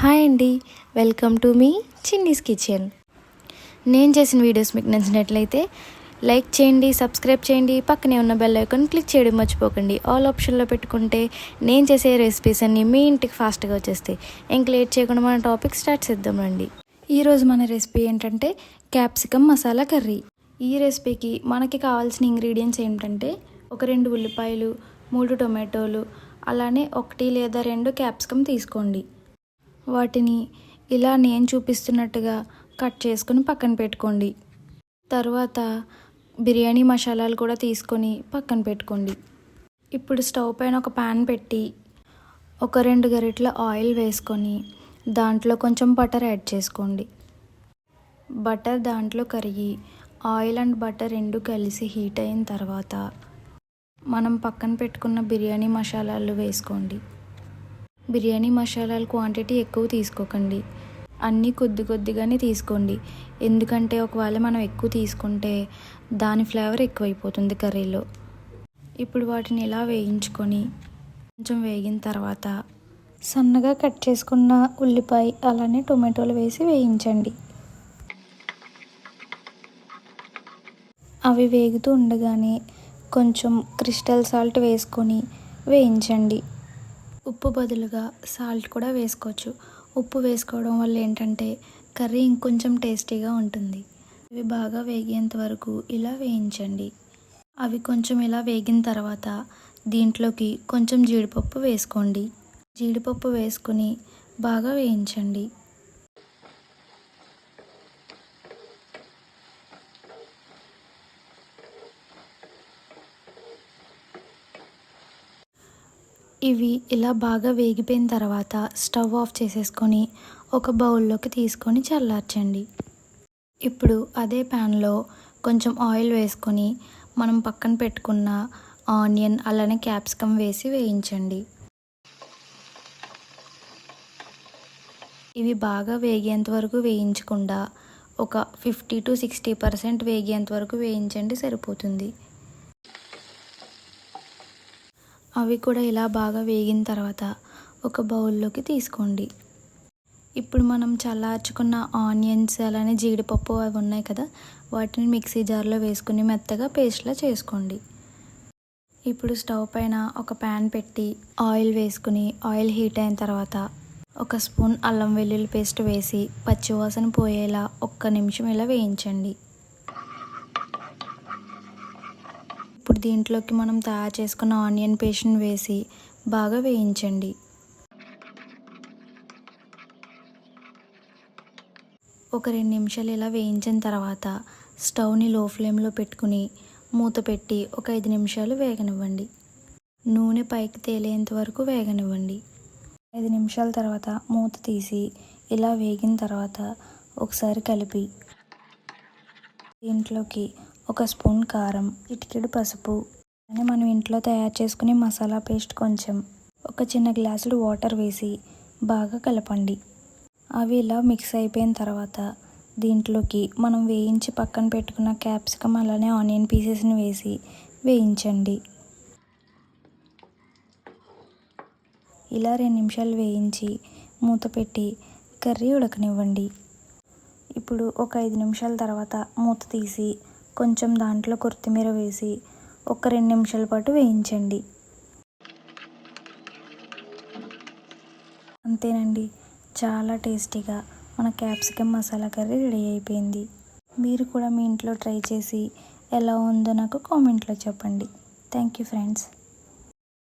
Hi అండి. Welcome to మీ Chinni's kitchen. నేను చేసిన వీడియోస్ మీకు నచ్చినట్లయితే లైక్ చేయండి సబ్స్క్రైబ్ చేయండి పక్కనే ఉన్న బెల్ ఐకాన్ క్లిక్ చేయడం మర్చిపోకండి. ఆల్ ఆప్షన్లో పెట్టుకుంటే నేను చేసే రెసిపీస్ అన్నీ మీ ఇంటికి ఫాస్ట్గా వచ్చేస్తాయి. ఇంక లేట్ చేయకుండా మన టాపిక్ స్టార్ట్ చేద్దాం రండి. ఈరోజు మన రెసిపీ ఏంటంటే క్యాప్సికమ్ మసాలా కర్రీ. ఈ రెసిపీకి మనకి కావాల్సిన ఇంగ్రీడియంట్స్ ఏంటంటే ఒక రెండు ఉల్లిపాయలు మూడు టొమాటోలు అలానే ఒకటి లేదా రెండు క్యాప్సికమ్ తీసుకోండి. వాటిని ఇలా నేను చూపిస్తున్నట్టుగా కట్ చేసుకుని పక్కన పెట్టుకోండి. తర్వాత బిర్యానీ మసాలాలు కూడా తీసుకొని పక్కన పెట్టుకోండి. ఇప్పుడు స్టవ్ పైన ఒక ప్యాన్ పెట్టి ఒక రెండు గరిటెల ఆయిల్ వేసుకొని దాంట్లో కొంచెం బటర్ యాడ్ చేసుకోండి. బటర్ దాంట్లో కరిగి ఆయిల్ అండ్ బటర్ రెండు కలిసి హీట్ అయిన తర్వాత మనం పక్కన పెట్టుకున్న బిర్యానీ మసాలాలు వేసుకోండి. బిర్యానీ మసాలాల క్వాంటిటీ ఎక్కువ తీసుకోకండి. అన్నీ కొద్ది కొద్దిగానే తీసుకోండి. ఎందుకంటే ఒకవేళ మనం ఎక్కువ తీసుకుంటే దాని ఫ్లేవర్ ఎక్కువైపోతుంది కర్రీలో. ఇప్పుడు వాటిని ఇలా వేయించుకొని కొంచెం వేగిన తర్వాత సన్నగా కట్ చేసుకున్న ఉల్లిపాయ అలానే టొమాటోలు వేసి వేయించండి. అవి వేగుతూ ఉండగానే కొంచెం క్రిస్టల్ సాల్ట్ వేసుకొని వేయించండి. ఉప్పు బదులుగా సాల్ట్ కూడా వేసుకోవచ్చు. ఉప్పు వేసుకోవడం వల్ల ఏంటంటే కర్రీ ఇంకొంచెం టేస్టీగా ఉంటుంది. ఇవి బాగా వేగేంత వరకు ఇలా వేయించండి. అవి కొంచెం ఇలా వేగిన తర్వాత దీంట్లోకి కొంచెం జీడిపప్పు వేసుకోండి. జీడిపప్పు వేసుకుని బాగా వేయించండి. ఇవి ఇలా బాగా వేగిపోయిన తర్వాత స్టవ్ ఆఫ్ చేసేసుకొని ఒక బౌల్లోకి తీసుకొని చల్లార్చండి. ఇప్పుడు అదే ప్యాన్లో కొంచెం ఆయిల్ వేసుకొని మనం పక్కన పెట్టుకున్న ఆనియన్ అలానే క్యాప్సికమ్ వేసి వేయించండి. ఇవి బాగా వేగేంత వరకు వేయించకుండా ఒక ఫిఫ్టీ టు సిక్స్టీ పర్సెంట్ వేగేంత వరకు వేయించండి సరిపోతుంది. అవి కూడా ఇలా బాగా వేగిన తర్వాత ఒక బౌల్లోకి తీసుకోండి. ఇప్పుడు మనం చల్లార్చుకున్న ఆనియన్స్ అలానే జీడిపప్పు అవి ఉన్నాయి కదా వాటిని మిక్సీ జార్లో వేసుకుని మెత్తగా పేస్ట్లా చేసుకోండి. ఇప్పుడు స్టవ్ పైన ఒక ప్యాన్ పెట్టి ఆయిల్ వేసుకుని ఆయిల్ హీట్ అయిన తర్వాత ఒక స్పూన్ అల్లం వెల్లుల్లి పేస్ట్ వేసి పచ్చివాసన పోయేలా ఒక్క నిమిషం ఇలా వేయించండి. ఇప్పుడు దీంట్లోకి మనం తయారు చేసుకున్న ఆనియన్ పేస్ట్ని వేసి బాగా వేయించండి. ఒక రెండు నిమిషాలు ఇలా వేయించిన తర్వాత స్టవ్ని లో ఫ్లేమ్లో పెట్టుకుని మూత పెట్టి ఒక ఐదు నిమిషాలు వేగనివ్వండి. నూనె పైకి తేలేంత వరకు వేగనివ్వండి. ఐదు నిమిషాల తర్వాత మూత తీసి ఇలా వేగిన తర్వాత ఒకసారి కలిపి దీంట్లోకి ఒక స్పూన్ కారం చిటికెడు పసుపు. అని మనం ఇంట్లో తయారు చేసుకునే మసాలా పేస్ట్ కొంచెం. ఒక చిన్న గ్లాసుడు వాటర్ వేసి బాగా కలపండి. అవి ఇలా మిక్స్ అయిపోయిన తర్వాత దీంట్లోకి మనం వేయించి పక్కన పెట్టుకున్న క్యాప్సికమ్ అలానే ఆనియన్ పీసెస్ని వేసి వేయించండి. ఇలా రెండు నిమిషాలు వేయించి మూత పెట్టి కర్రీ ఉడకనివ్వండి. ఇప్పుడు ఒక ఐదు నిమిషాల తర్వాత మూత తీసి కొంచెం దాంట్లో కొత్తిమీర వేసి ఒక రెండు నిమిషాల పాటు వేయించండి. అంతేనండి చాలా టేస్టీగా మన క్యాప్సికమ్ మసాలా కర్రీ రెడీ అయిపోయింది. మీరు కూడా మీ ఇంట్లో ట్రై చేసి ఎలా ఉందో నాకు కామెంట్లో చెప్పండి. Thank you friends.